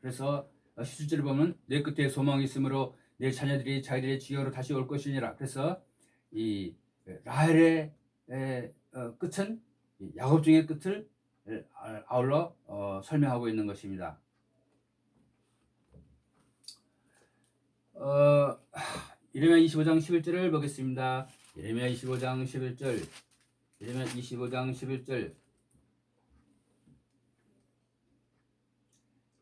그래서 17절을 보면 내 끝에 소망이 있으므로 내 자녀들이 자기들의 지역으로 다시 올 것이니라. 그래서 이 라헬의 에, 어, 끝은 이 야곱 중의 끝을 에, 아- 아울러 어, 설명하고 있는 것입니다. 어, 이르면 25장 11절을 보겠습니다. 이르면 25장 11절. 이르면 25장 11절.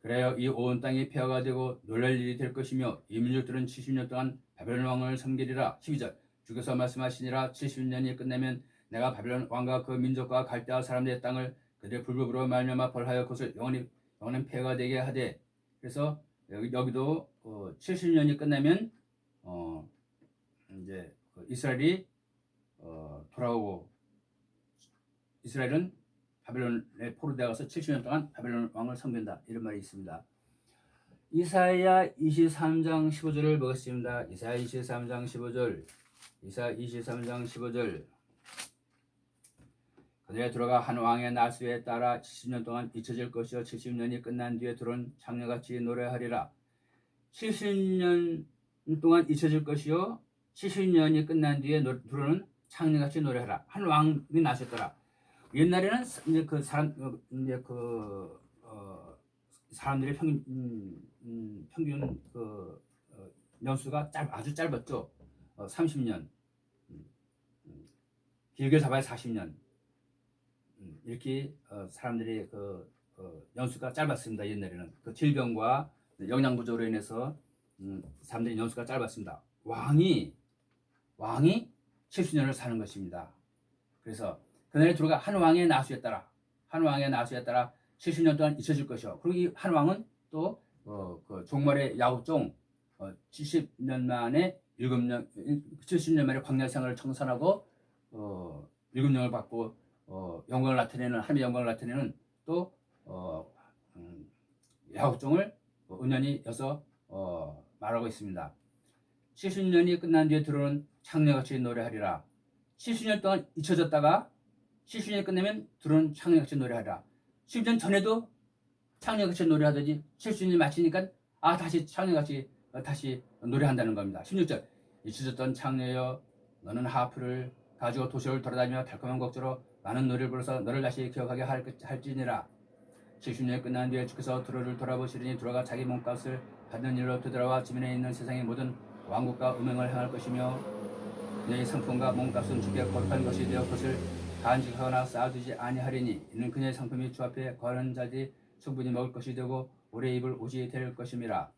그래요 이온 땅이 폐허가 되고 놀랄 일이 될 것이며 이 민족들은 70년 동안 바벨론 왕을 섬기리라. 12절. 주께서 말씀하시니라. 70년이 끝나면 내가 바벨론 왕과 그 민족과 갈대아 사람들의 땅을 그들의 불법으로 말미암아 벌하여 그것을 영원히 영원한 폐허가 되게 하되. 그래서 여기 여기도 어, 70년이 끝나면 어 이제 그 이스라엘이 어, 돌아오고 이스라엘은 바벨론에 포로되어서 70년 동안 바벨론 왕을 섬긴다. 이런 말이 있습니다. 이사야 23장 15절을 보겠습니다. 이사야 23장 15절. 이사야 23장 15절. 그들에 들어가 한 왕의 나수에 따라 70년 동안 잊혀질 것이요. 70년이 끝난 뒤에 들어온 창녀같이 노래하리라. 70년 동안 잊혀질 것이요. 70년이 끝난 뒤에 노- 들어오는 창녀같이 노래하라. 한 왕이 나셨더라 옛날에는 이제 그 사람 어, 이제 그 어, 사람들의 평균 음, 음, 평균 그 어, 연수가 짧 아주 짧았죠. 어, 30년 음, 음, 길게 잡아야 40년 음, 이렇게 어, 사람들이 그 어, 연수가 짧았습니다. 옛날에는 그 질병과 영양 부족으로 인해서 음, 사람들이 연수가 짧았습니다. 왕이 왕이 70년을 사는 것입니다. 그래서 그날에 들어가 한 왕의 나수에 따라 한 왕의 나수에 따라 70년 동안 잊혀질 것이요. 그리고 이 한 왕은 또 어, 그 종말의 야곱종 어, 70년 만에 일곱 년 70년 만에 광야 생활을 청산하고 어, 일곱 년을 받고 어, 영광을 나타내는 하나님의 영광을 나타내는 또 어, 음, 야곱종을 어, 은연히 여서 어, 말하고 있습니다. 70년이 끝난 뒤에 들어오는 창녀같이 노래하리라. 70년 동안 잊혀졌다가 70년이 끝나면 들어오는 창녀같이 노래하리라. 10년 전에도 창녀같이 노래하더니 70년이 마치니까 아 다시 창녀같이 어, 다시 노래한다는 겁니다. 16절 잊혀졌던 창녀여 너는 하프를 가지고 도시를 돌아다니며 달콤한 곡조로 많은 노래를 불러서 너를 다시 기억하게 할, 할지니라 70년이 끝난 뒤에 주께서 두로를 돌아보시리니 두로가 자기 몸값을 받는 일로 되돌아와 주변에 있는 세상의 모든 왕국과 음행을 행할 것이며 그의 상품과 몸값은 주께 거룩한 것이 되어 그것을 간직하거나 쌓아두지 아니하리니 이는 그녀의 상품이 주 앞에 거하는 자들이 충분히 먹을 것이 되고 오래 입을 옷이 될 것임이라.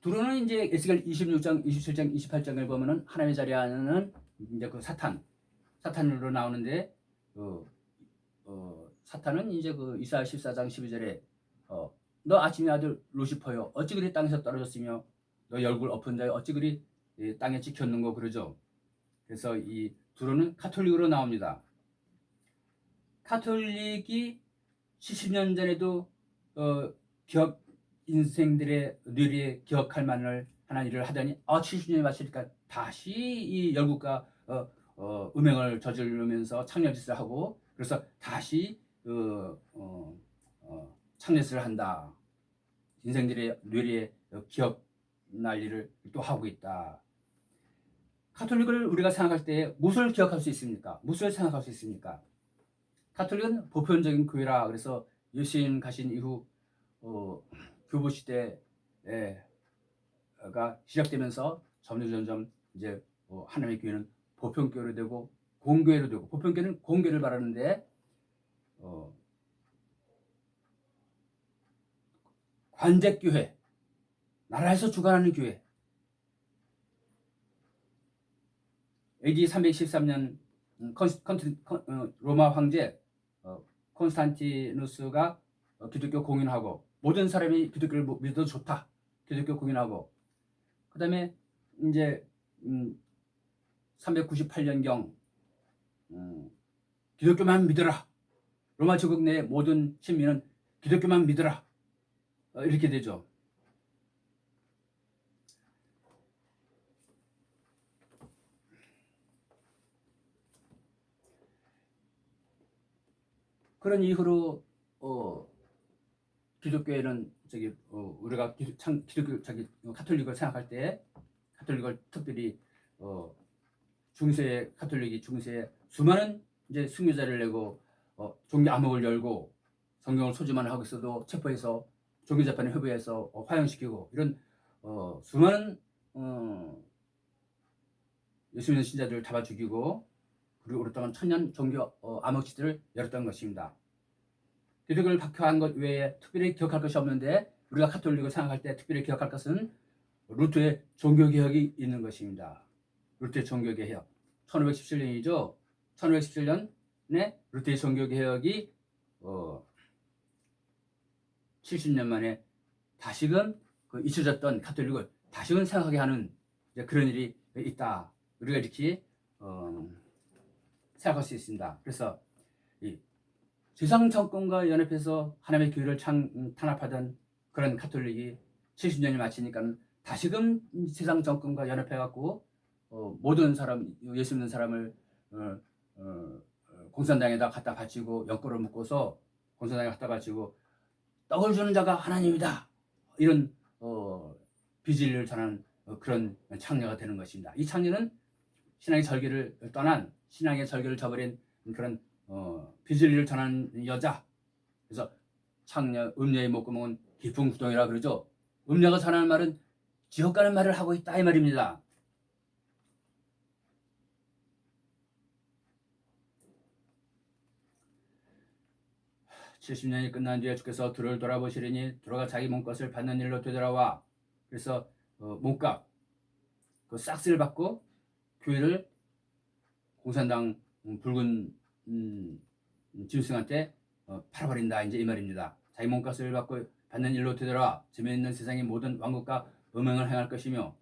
두로는 이제 에스겔 26장, 27장, 28장을 보면은 하나님의 자리에 앉는 이제 그 사탄, 사탄으로 나오는데 그 어, 사탄은 이제 그 이사야 14장 12절에 어, 너 아침의 아들 루시퍼요 어찌 그리 땅에서 떨어졌으며 너 얼굴 엎은 자여 어찌 그리 이 땅에 찍혔는고 그러죠. 그래서 이 두로는 카톨릭으로 나옵니다. 카톨릭이 70년 전에도 어, 기억 인생들의 뇌리에 기억할 만을 하나 일을 하더니 아 70년이 마치니까 다시 이 열국과 어, 어, 음행을 저지르면서 창녀짓을 하고 그래서 다시 그, 어, 어, 창녀짓을 한다. 인생들의 뇌리에 기억 날 일을 또 하고 있다. 카톨릭을 우리가 생각할 때 무엇을 기억할 수 있습니까? 무엇을 생각할 수 있습니까? 카톨릭은 보편적인 교회라 그래서 예수님 가신 이후 어, 교부 시대가 시작되면서 점점 점점 이제 어, 하나님의 교회는 보편교회로 되고 공교회로 되고 보편교회는 공교를 말하는데 어, 관제교회 나라에서 주관하는 교회 AD 313년 음, 컨스- 컨트- 컨- 어, 로마 황제 어, 콘스탄티누스가 어, 기독교 공인하고 모든 사람이 기독교를 뭐 믿어도 좋다. 기독교 공인하고. 그 다음에 이제 음, 398년경 음, 기독교만 믿어라. 로마 제국 내 모든 시민은 기독교만 믿어라. 어, 이렇게 되죠. 그런 이후로 어, 기독교에는 저기 어, 우리가 기독, 참, 기독교 자기 어, 카톨릭을 생각할 때 카톨릭을 특별히 어, 중세 카톨릭이 중세 수많은 이제 순교자를 내고 어, 종교 암흑을 열고 성경을 소지만 하고 있어도 체포해서 종교 재판에 협의해서 어, 화형시키고 이런 어, 수많은 어, 예수 믿는 신자들을 잡아 죽이고 그리고 오랫동안 천년 종교 어, 암흑시대를 열었던 것입니다. 기독교를 박해한 것 외에 특별히 기억할 것이 없는데 우리가 카톨릭을 생각할 때 특별히 기억할 것은 루트의 종교개혁이 있는 것입니다. 루트의 종교개혁 1517년이죠. 1517년에 루트의 종교개혁이 어, 70년 만에 다시금 그 잊혀졌던 카톨릭을 다시금 생각하게 하는 그런 일이 있다. 우리가 이렇게 어, 생각할 수 있습니다. 그래서 이 지상 정권과 연합해서 하나님의 교회를 창, 음, 탄압하던 그런 카톨릭이 70년이 마치니까 다시금 이 세상 정권과 연합해갖고 어, 모든 사람 예수 믿는 사람을 어, 어, 어, 공산당에다 갖다 바치고 연골을 묶어서 공산당에 갖다 바치고 떡을 주는 자가 하나님이다 이런 어, 비진리를 전하는 어, 그런 창녀가 되는 것입니다. 이 창녀는 신앙의 절개를 떠난 신앙의 절개를 저버린 그런 어, 비진리를 전하는 여자. 그래서 창녀 음녀의 목구멍은 깊은 구덩이라 그러죠. 음녀가 전하는 말은 지옥 가는 말을 하고 있다 이 말입니다. (70년이) 끝난 뒤에 주께서 들을 돌아보시리니 들어가 자기 몸값을 받는 일로 되돌아와 그래서 어, 몸값 그 싹스를 받고 교회를 공산당 음, 붉은 음, 음, 짐승한테 어, 팔아버린다 이제 이 말입니다. 자기 몸값을 받고 받는 일로 되돌아 재미있는 세상의 모든 왕국과 음행을 행할 것이며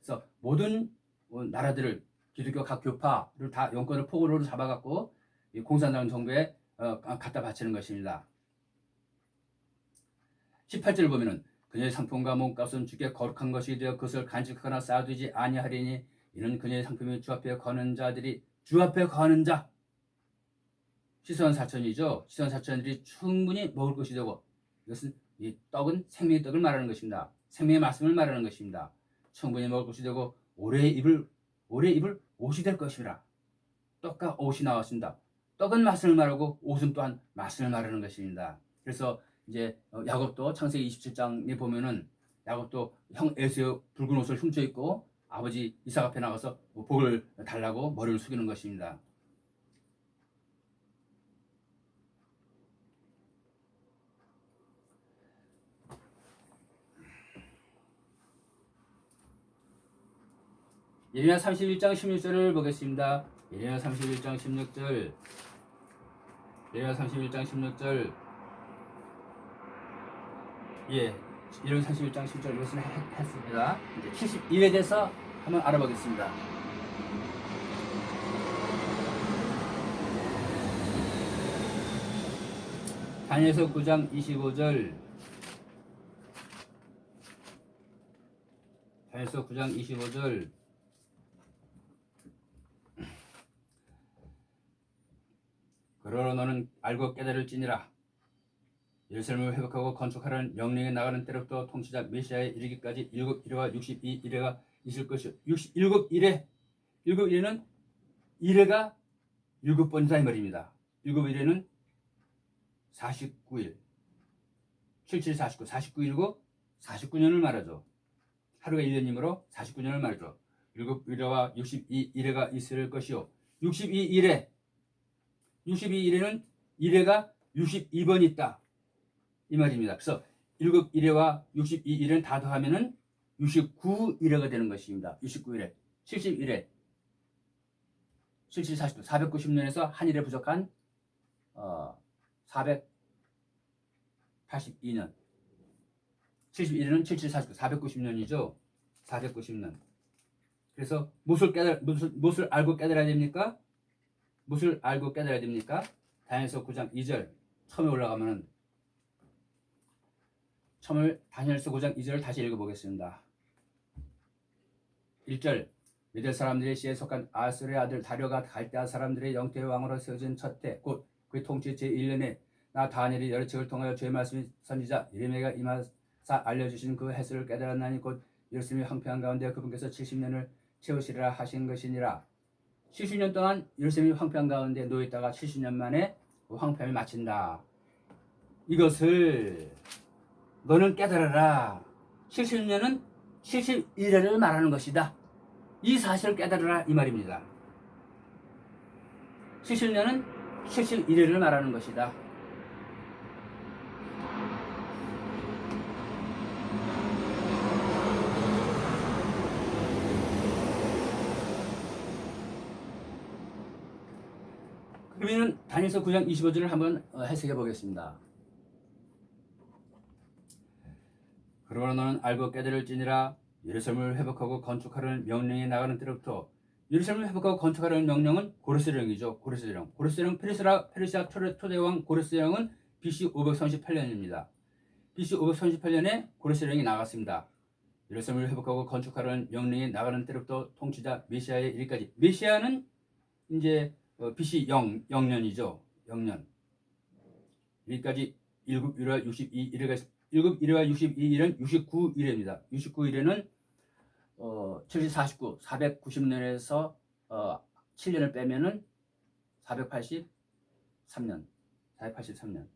그래서 모든 어, 나라들을 기독교 각 교파를 다 영권을 포고로 잡아갖고 이 공산당 정부에 어, 갖다 바치는 것입니다. 18절을 보면은 그녀의 상품과 몸값은 주께 거룩한 것이 되어 그것을 간직하거나 쌓아두지 아니하리니 이는 그녀의 상품이 주 앞에 거는 자들이 주 앞에 거는 자 시선 사천이죠. 시선 사천들이 충분히 먹을 것이 되고 이것은 이 떡은 생명의 떡을 말하는 것입니다. 생명의 말씀을 말하는 것입니다. 충분히 먹을 것이 되고 오래 입을 오래 입을 옷이 될 것이라. 떡과 옷이 나왔습니다. 떡은 말씀을 말하고 옷은 또한 말씀을 말하는 것입니다. 그래서 이제 어, 야곱도 창세기 27장에 보면은 야곱도 형 에서의 붉은 옷을 훔쳐 입고 아버지 이삭 앞에 나가서 복을 달라고 머리를 숙이는 것입니다. 예레미야 31장 16절을 보겠습니다. 예레미야 31장 16절. 예레미야 31장 16절. 예. 예레미야 31장 16절 이것은 했- 했습니다. 이제 71에 대해서 한번 알아보겠습니다. 다니엘서 9장 25절. 다니엘서 9장 25절. 그러나 너는 알고 깨달을지니라. 예루살렘을 회복하고 건축하라는 명령에 나가는 때로부터 통치자 메시아에 이르기까지 일곱 일회와 62 일회가 있을 것이요. 67 일회, 일곱 일회는 일회가 일곱 번이다 이 말입니다. 일곱 일회는 49일, 77, 49, 49일이고 49년을 말하죠. 하루가 1년이므로 49년을 말하죠. 일곱 일회와 62 일회가 있을 것이요. 62 일회, 62일에는 1회가 62번 있다. 이 말입니다. 그래서 7 1회와 62일은 다 더하면은 69일회가 되는 것입니다. 69일회, 71회, 77, 40도, 490년에서 한 일에 부족한 어, 482년. 71회는 77, 40도, 490년이죠. 490년. 그래서 무엇을 깨달, 무엇을, 무엇을 알고 깨달아야 됩니까? 무엇을 알고 깨달아야 됩니까? 다니엘서 9장 2절 처음에 올라가면은 처음을 다니엘서 9장 2절을 다시 읽어보겠습니다. 1절. 미대 사람들의 시에 속한 아수르의 아들 다려가 갈대아 사람들의 영태의 왕으로 세워진 첫해 곧 그의 통치 제1년에 나 다니엘이 여러 책을 통하여 주의 말씀이 선지자 예레미야가 임하사 알려주신 그 해설을 깨달았나니 곧 예루살렘이 황폐한 가운데 그분께서 70년을 채우시리라 하신 것이니라. 70년 동안 예루살렘이 황폐한 가운데 놓였다가 70년 만에 그 황폐함이 마친다. 이것을 너는 깨달아라. 70년은 71회를 말하는 것이다. 이 사실을 깨달으라 이 말입니다. 70년은 71회를 말하는 것이다. 그러면 다니엘서 9장 25절을 한번 어, 해석해 보겠습니다. 그러나 너는 알고 깨달을지니라 예루살렘을 회복하고 건축하라는 명령이 나가는 때로부터 예루살렘을 회복하고 건축하라는 명령은 고르스령이죠. 고르스령. 고르스령 페르시아 페르시아 초대, 초대왕 고르스령은 BC 538년입니다. BC 538년에 고르스령이 나갔습니다. 예루살렘을 회복하고 건축하라는 명령이 나가는 때로부터 통치자 메시아의 일까지. 메시아는 이제 어, BC 0, 0년이죠. 0년. 여기까지 1급 1화 62일에가 1급 1화 62일은 69일입니다. 69일에는 어, 7 49, 490년에서 어, 7년을 빼면은 483년. 483년.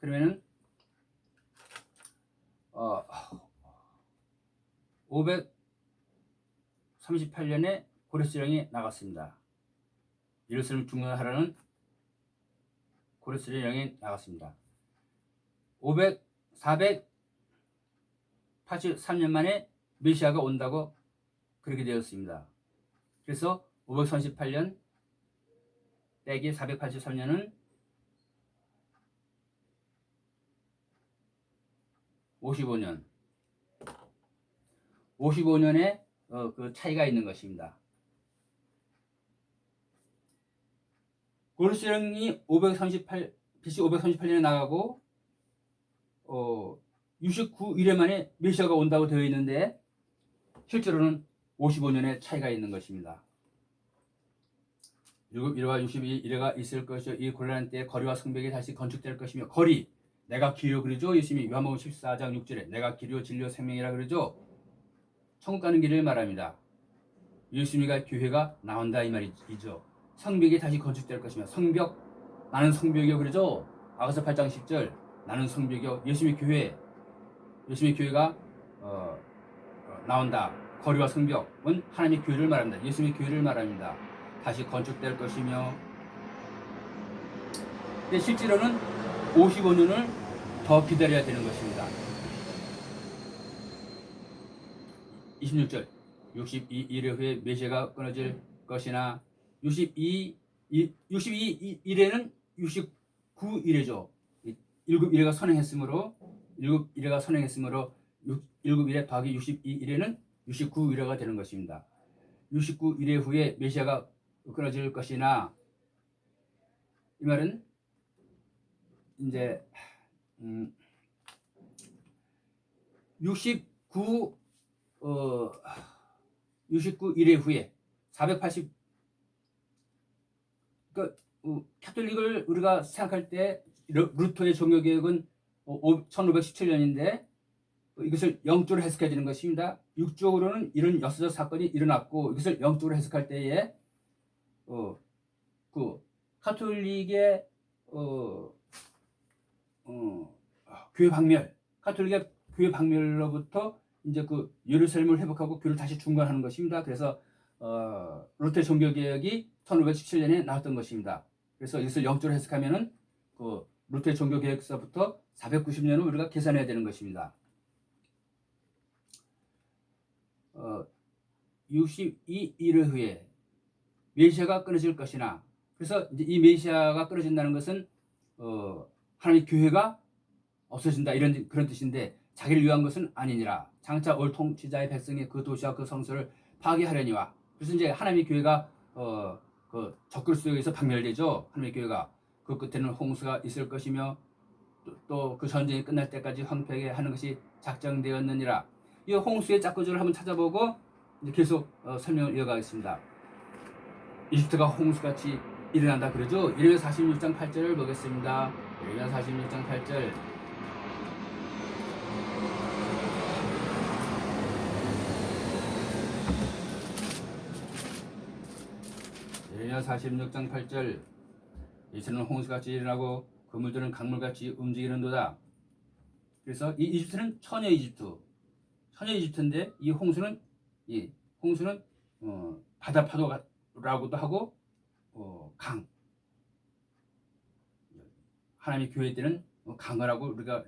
그러면은 어, 538년에 고레스령이 나갔습니다. 예루살렘 중건하라는 고레스령이 나갔습니다. 500, 483년 만에 메시아가 온다고 그렇게 되었습니다. 그래서 538년 빼기 483년은 55년. 55년에 어, 그 차이가 있는 것입니다. 고르스령이 538 BC 538년에 나가고 어 69일에 만에 메시아가 온다고 되어 있는데 실제로는 55년의 차이가 있는 것입니다. 1와 62일에가 있을 것이요 이 곤란한 때에 거리와 성벽이 다시 건축될 것이며 거리 내가 길이요 그러죠 예수님이 요한복음 14장 6절에 내가 길이요 진리요 생명이라 그러죠 천국 가는 길을 말합니다. 예수님과 교회가 나온다 이 말이죠. 성벽이 다시 건축될 것이며 성벽 나는 성벽이요 그러죠. 아가서 8장 10절 나는 성벽이요 예수님의 교회 예수님의 교회가 어, 어, 나온다. 거리와 성벽은 하나님의 교회를 말합니다. 예수님의 교회를 말합니다. 다시 건축될 것이며 근데 실제로는 55년을 더 기다려야 되는 것입니다. 26절 62일 후에 메시아가 끊어질 것이나 62 62일에는 69일이죠. 1급 1회가 선행했으므로 1급 1회가 선행했으므로 1급 1회 더하기 62일에는 69일회가 되는 것입니다. 69일회 후에 메시아가 끊어질 것이나 이 말은 이제 음, 69 어, 69일회 후에 480 그러니까 어, 카톨릭을 우리가 생각할 때 르- 루터의 종교 개혁은 1517년인데 이것을 영적으로 해석해 주는 것입니다. 육적으로는 이런 역사적 사건이 일어났고 이것을 영적으로 해석할 때에 어, 그 카톨릭의 어, 어, 교회 박멸, 카톨릭의 교회 박멸로부터 이제 그 예루살렘을 회복하고 교회를 다시 중건하는 것입니다. 그래서 어, 루테 종교 개혁이 1517년에 나왔던 것입니다. 그래서 이것을 영적으로 해석하면은 그 루테 종교 개혁서부터 490년을 우리가 계산해야 되는 것입니다. 어, 62일 후에 메시아가 끊어질 것이나 그래서 이 메시아가 끊어진다는 것은 어, 하나님 교회가 없어진다 이런 그런 뜻인데 자기를 위한 것은 아니니라 장차 올 통치자의 백성이 그 도시와 그 성소를 파괴하려니와 그래서 이제 하나님의 교회가 어, 그 적그리 속에서 박멸되죠 하나님의 교회가 그 끝에는 홍수가 있을 것이며 또 그 전쟁이 끝날 때까지 황폐하게 하는 것이 작정되었느니라 이 홍수의 짝구조를 한번 찾아보고 계속 어, 설명을 이어가겠습니다. 이집트가 홍수같이 일어난다 그러죠. 이르면 46장 8절을 보겠습니다. 이르면 46장 8절. 이르면 46장 8절. 이스는 홍수같이 일어나고 그물들은 강물같이 움직이는도다. 그래서 이 이집트는 처녀 이집트, 처녀 이집트인데 이 홍수는 이 홍수는 어, 바다 파도라고도 하고 어, 강. 하나님의 교회 때는 어, 강어라고 우리가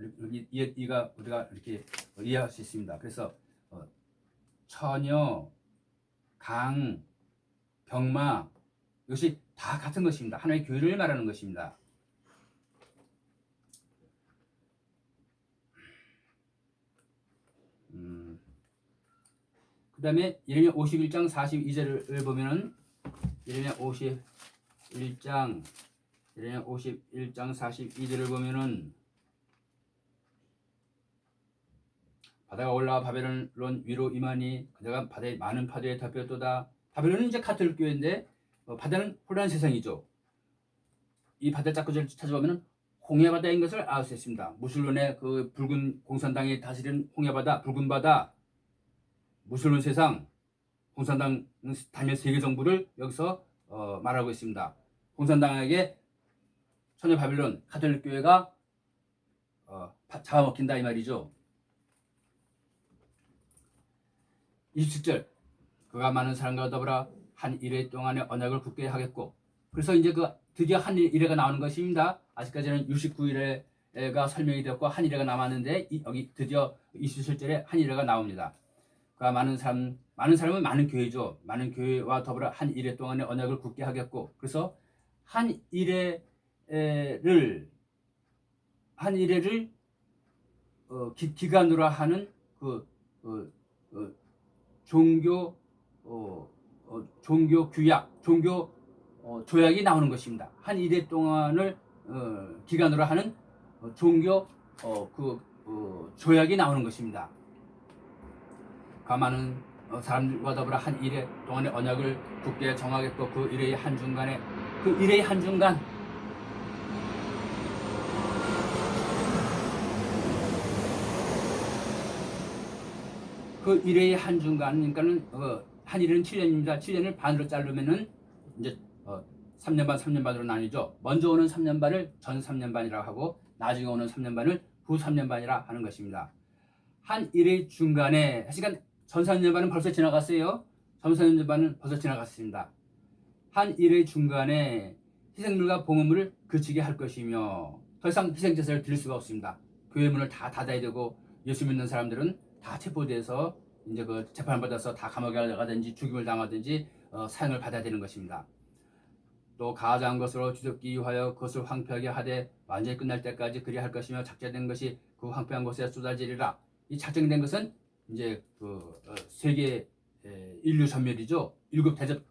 이가 우리가 이렇게 이해할 수 있습니다. 그래서 어, 처녀, 강, 병마 이것이 다 같은 것입니다. 하나님의 교회를 말하는 것입니다. 음, 그 다음에 예레미야 51장 42절을 보면은 예레미야 51장 예레미야 51장 42절을 보면은 바다가 올라와 바벨론 위로 임하니 그대가 바다의 많은 파도에 덮였도다. 바벨론은 이제 카톨릭 교회인데 어, 바다는 혼란 세상이죠. 이 바다 짝구절을 찾아보면 홍해 바다인 것을 알 수 있습니다. 무슬론의 그 붉은 공산당이 다스리는 홍해 바다, 붉은 바다, 무슬론 세상, 공산당 단일 세계 정부를 여기서 어, 말하고 있습니다. 공산당에게 천여 바빌론 카톨릭 교회가 어, 바- 잡아먹힌다 이 말이죠. 27절 그가 많은 사람과 더불어 한 일회 동안의 언약을 굳게 하겠고 그래서 이제 그 드디어 한 일회가 나오는 것입니다. 아직까지는 69일회가 설명이 되었고 한 일회가 남았는데 이- 여기 드디어 27절에 한 일회가 나옵니다. 그가 많은 사람 많은 사람은 많은 교회죠. 많은 교회와 더불어 한 일회 동안의 언약을 굳게 하겠고 그래서 한 일회를 한 일회를 어, 기, 기간으로 하는 그 어, 어, 종교 어, 어, 종교 규약, 종교 어, 조약이 나오는 것입니다. 한 일회 동안을 어, 기간으로 하는 어, 종교 어, 그 어, 조약이 나오는 것입니다. 그 많은 어, 사람들과 더불어 한 일회 동안의 언약을 굳게 정하겠고 그 일회의 한 중간에 그 일회의 한 중간 그 일회의 한 중간 그러니까는 어, 한 일은 7년입니다. 7년을 반으로 자르면은 이제 어, 3년 반, 3년 반으로 나뉘죠. 먼저 오는 3년 반을 전 3년 반이라고 하고 나중에 오는 3년 반을 후 3년 반이라 하는 것입니다. 한 일의 중간에 하여간 전 3년 반은 벌써 지나갔어요. 전 3년 반은 벌써 지나갔습니다. 한 일의 중간에 희생물과 봉헌물을 그치게 할 것이며 더 이상 희생제사를 드릴 수가 없습니다. 교회 문을 다 닫아야 되고 예수 믿는 사람들은 다 체포돼서 이제 그 재판을 받아서 다 감옥에 가든지 죽임을 당하든지 어, 사형을 받아야 되는 것입니다. 또 가장 것으로 주접기 위하여 그것을 황폐하게 하되 완전히 끝날 때까지 그리 할 것이며 작정된 것이 그 황폐한 곳에 쏟아지리라. 이 작정된 것은 이제 그 어, 세계 에, 인류 전멸이죠. 일곱 대접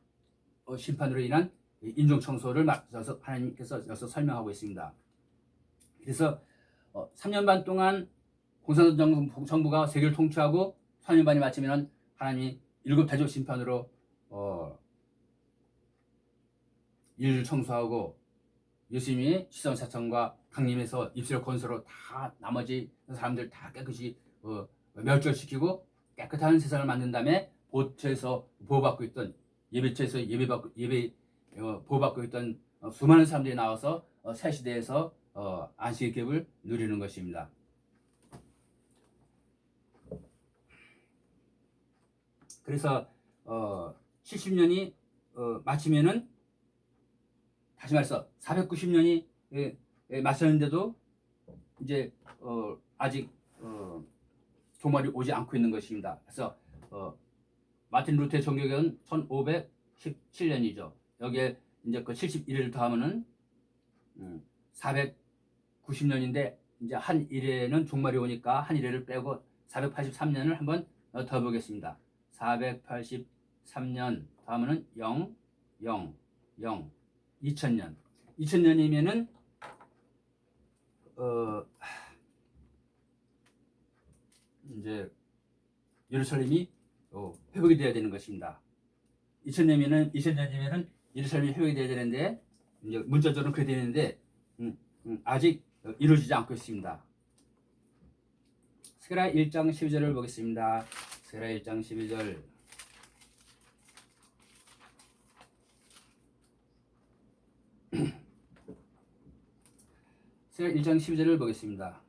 어, 심판으로 인한 이 인종 청소를 맞춰서 하나님께서 여기서 설명하고 있습니다. 그래서 어, 3년 반 동안 공산당 정부, 정부가 세계를 통치하고 3년 반이 마치면 하나님이 일곱 대접 심판으로 어, 일을 청소하고 예수님이 시선 사천과 강림에서 입술 건설로 다 나머지 사람들 다 깨끗이 어, 멸절시키고 깨끗한 세상을 만든 다음에 보처에서 보호받고 있던 예배처에서 예배받고 예배 어, 보호받고 있던 어, 수많은 사람들이 나와서 어, 새 시대에서 어, 안식의 격을 누리는 것입니다. 그래서 어, 70년이 어, 마치면은 다시 말해서 490년이 예, 예, 맞섰는데도 이제 어, 아직 어, 종말이 오지 않고 있는 것입니다. 그래서 어, 마틴 루테 종교개혁은 1517년이죠. 여기에 이제 그 71을 더하면은 음, 490년인데 이제 한 일회는 종말이 오니까 한 일회를 빼고 483년을 한번 어, 더 보겠습니다. 483년 다음은 0, 0, 0, 2000년. 2000년이면은 어 이제 예루살렘이 어, 회복이 돼야 되는 것입니다. 2000년이면은 2000년이면은 예루살렘이 회복이 돼야 되는데 이제 문자적으로 그렇게 되는데 음, 음, 아직 어, 이루어지지 않고 있습니다. 스가랴 1장 12절을 보겠습니다. 스가랴 1장 12절. 스가랴 1장 12절을 보겠습니다.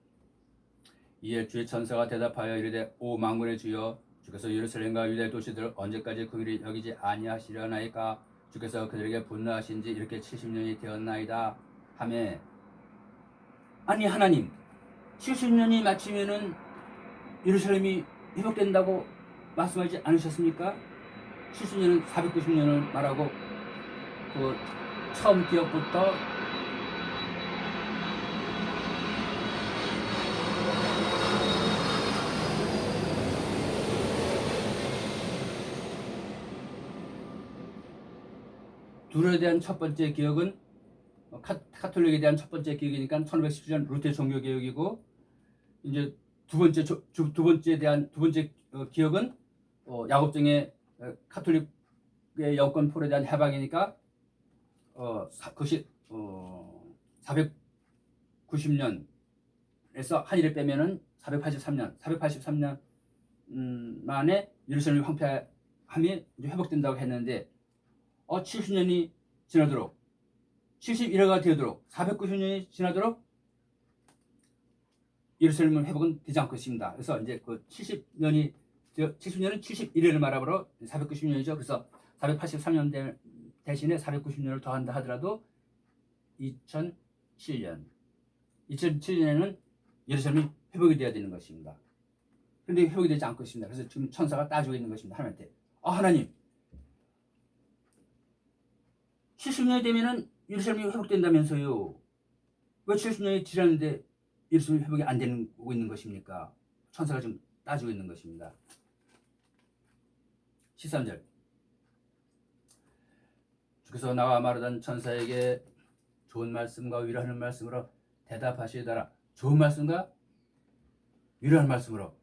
이에 주의 천사가 대답하여 이르되 오 만군의 주여 주께서 예루살렘과 유대 도시들을 언제까지 긍휼히 여기지 아니하시려나이까? 주께서 그들에게 분노하신 지 이렇게 70년이 되었나이다. 하매 아니 하나님 70년이 마치면은 예루살렘이 회복된다고 말씀하지 않으셨습니까? 70년은 490년을 말하고 그 처음 기업부터 둘에 대한 첫 번째 기억은 어, 카, 카톨릭에 대한 첫 번째 기억이니까 1517년 루테 종교 개혁이고 이제 두 번째 조- 주- 두 번째에 대한 두 번째 어, 기억은 어, 야곱정의 어, 카톨릭의 영권 폴에 대한 해방이니까 어, 사, 그것이 어, 490년에서 한 일을 빼면은 483년, 483년 음, 만에 예루살렘이 황폐함이 회복된다고 했는데 어 70년이 지나도록 71회가 되도록 490년이 지나도록 예루살렘은 회복은 되지 않고 있습니다. 그래서 이제 그 70년이 70년은 71회를 말하므로 490년이죠. 그래서 483년 대신에 490년을 더한다 하더라도 2007년 2007년에는 예루살렘이 회복이 되어야 되는 것입니다. 그런데 회복이 되지 않고 있습니다. 그래서 지금 천사가 따지고 있는 것입니다. 하나님한테. 아 하나님 70년이 되면은 예루살렘이 회복된다면서요. 왜 70년이 지났는데 예루살렘이 회복이 안 되고 있는 것입니까? 천사가 지금 따지고 있는 것입니다. 13절 주께서 나와 말하던 천사에게 좋은 말씀과 위로하는 말씀으로 대답하시더라. 좋은 말씀과 위로하는 말씀으로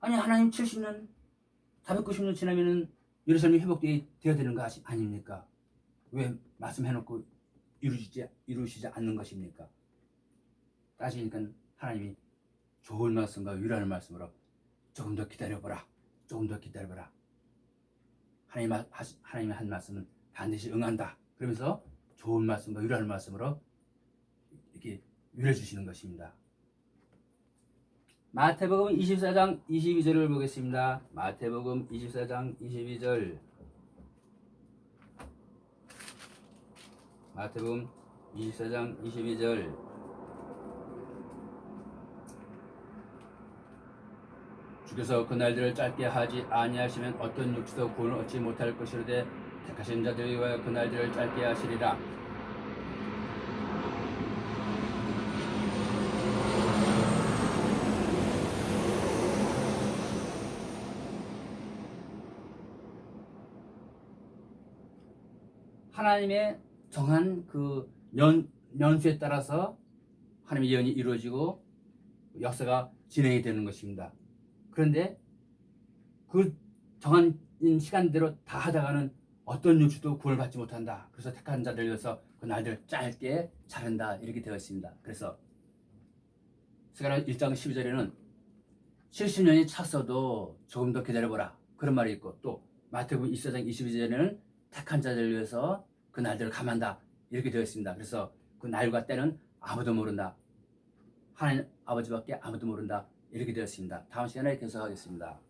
아니 하나님 70년 490년 지나면은 예루살렘이 회복되어야 되는 거 아닙니까? 왜 말씀해놓고 이루시지, 이루시지 않는 것입니까? 따지니까 하나님이 좋은 말씀과 위로하는 말씀으로 조금 더 기다려보라. 조금 더 기다려보라. 하나님, 하나님이 한 말씀은 반드시 응한다. 그러면서 좋은 말씀과 위로하는 말씀으로 이렇게 위로해 주시는 것입니다. 마태복음 24장 22절을 보겠습니다. 마태복음 24장 22절 마태복음 24장 22절 주께서 그날들을 짧게 하지 아니하시면 어떤 육체도 구원을 얻지 못할 것이로되 택하신 자들을 위하여 그날들을 짧게 하시리라 하나님의 정한 그 연, 연수에 따라서 하나님의 예언이 이루어지고 역사가 진행이 되는 것입니다. 그런데 그 정한 시간대로 다 하다가는 어떤 육수도 구원을 받지 못한다. 그래서 택한 자들 위해서 그 날들 짧게 자른다. 이렇게 되어 있습니다. 그래서 스가랴 1장 12절에는 70년이 찼어도 조금 더 기다려보라. 그런 말이 있고 또 마태복음 24장 22절에는 택한 자들 위해서 그 날들을 감한다. 이렇게 되어 있습니다. 그래서 그 날과 때는 아무도 모른다. 하나님 아버지밖에 아무도 모른다. 이렇게 되어 있습니다. 다음 시간에 계속하겠습니다.